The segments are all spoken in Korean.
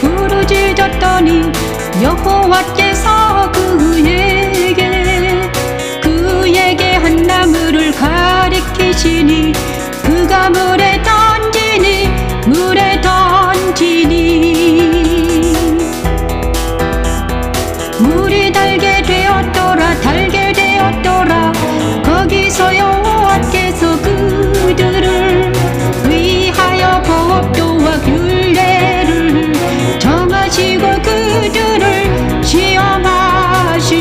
부르짖었더니 여호와께서 그에게 그에게 한 나무를 가리키시니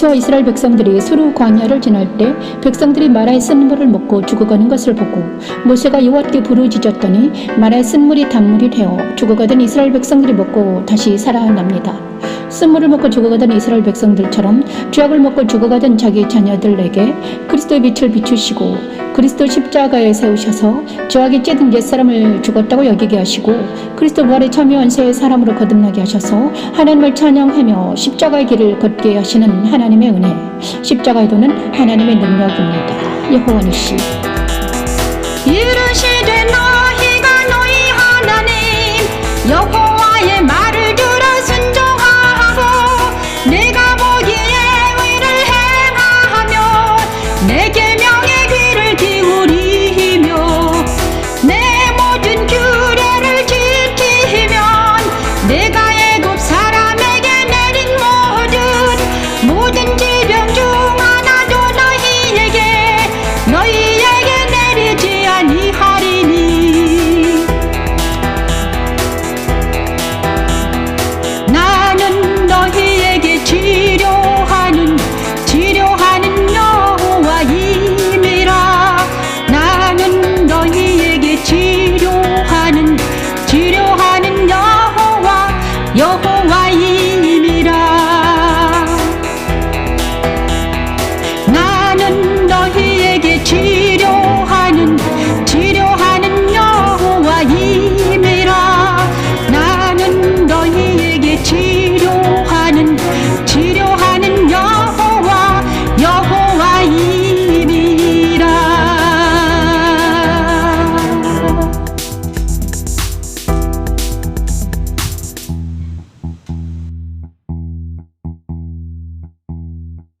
모세와 이스라엘 백성들이 수루 광야를 지날 때 백성들이 마라의 쓴물을 먹고 죽어가는 것을 보고 모세가 여호와께 부르짖었더니 마라의 쓴물이 단물이 되어 죽어가던 이스라엘 백성들이 먹고 다시 살아납니다. 쓴물을 먹고 죽어가던 이스라엘 백성들처럼 죄악을 먹고 죽어가던 자기 자녀들에게 그리스도의 빛을 비추시고 그리스도 십자가에 세우셔서 죄악이 찌든 옛사람을 죽었다고 여기게 하시고 그리스도 부활에 참여한 새 사람으로 거듭나게 하셔서 하나님을 찬양하며 십자가의 길을 걷게 하시는 하나님 의 은혜 십자가의 도는 하나님의 능력입니다. 여호와니시 이르시